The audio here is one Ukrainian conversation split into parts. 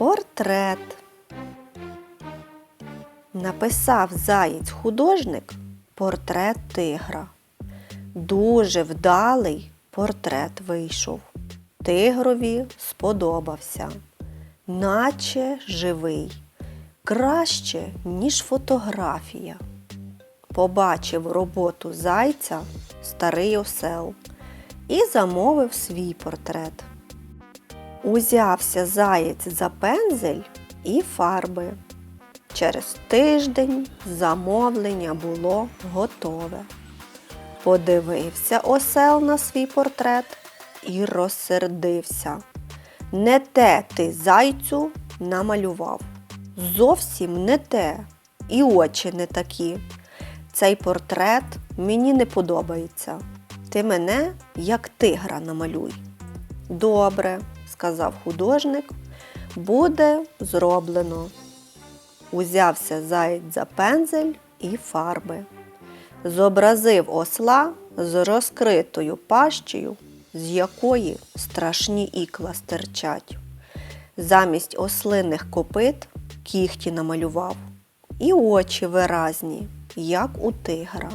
Портрет. Написав заєць художник портрет тигра. Дуже вдалий портрет вийшов. Тигрові сподобався, наче живий, краще, ніж фотографія. Побачив роботу зайця старий осел і замовив свій портрет. Узявся заєць за пензель і фарби. Через тиждень замовлення було готове. Подивився осел на свій портрет і розсердився. Не те ти зайцю намалював. Зовсім не те, і очі не такі. Цей портрет мені не подобається. Ти мене як тигра намалюй. Добре, сказав художник, буде зроблено. Узявся заєць за пензель і фарби. Зобразив осла з розкритою пащею, з якої страшні ікла стирчать. Замість ослиних копит кіхті намалював, і очі виразні, як у тигра.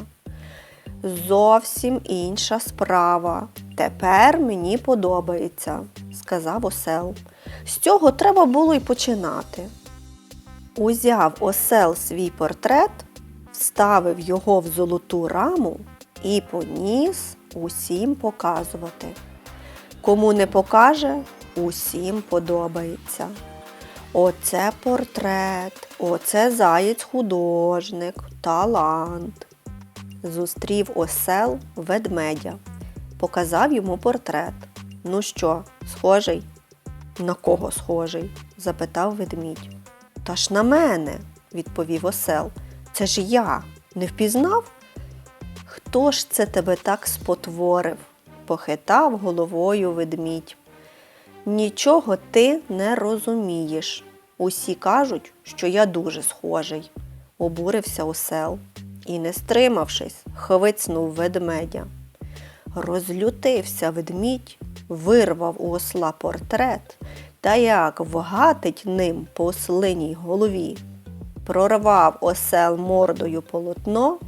Зовсім інша справа. Тепер мені подобається, сказав осел. З цього треба було й починати. Узяв осел свій портрет, вставив його в золоту раму і поніс усім показувати. Кому не покаже, усім подобається. Оце портрет, оце заєць художник, талант. Зустрів осел ведмедя, показав йому портрет. Ну що, схожий? На кого схожий? запитав ведмідь. Та ж на мене, відповів осел. Це ж я не впізнав? Хто ж це тебе так спотворив? похитав головою ведмідь. Нічого ти не розумієш. Усі кажуть, що я дуже схожий, обурився осел і, не стримавшись, хвицнув ведмедя. Розлютився ведмідь, вирвав у осла портрет та як вгатить ним по ослиній голові. Прорвав осел мордою полотно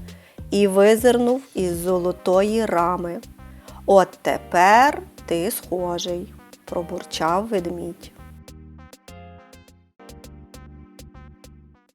і визирнув із золотої рами. От тепер ти схожий, пробурчав ведмідь.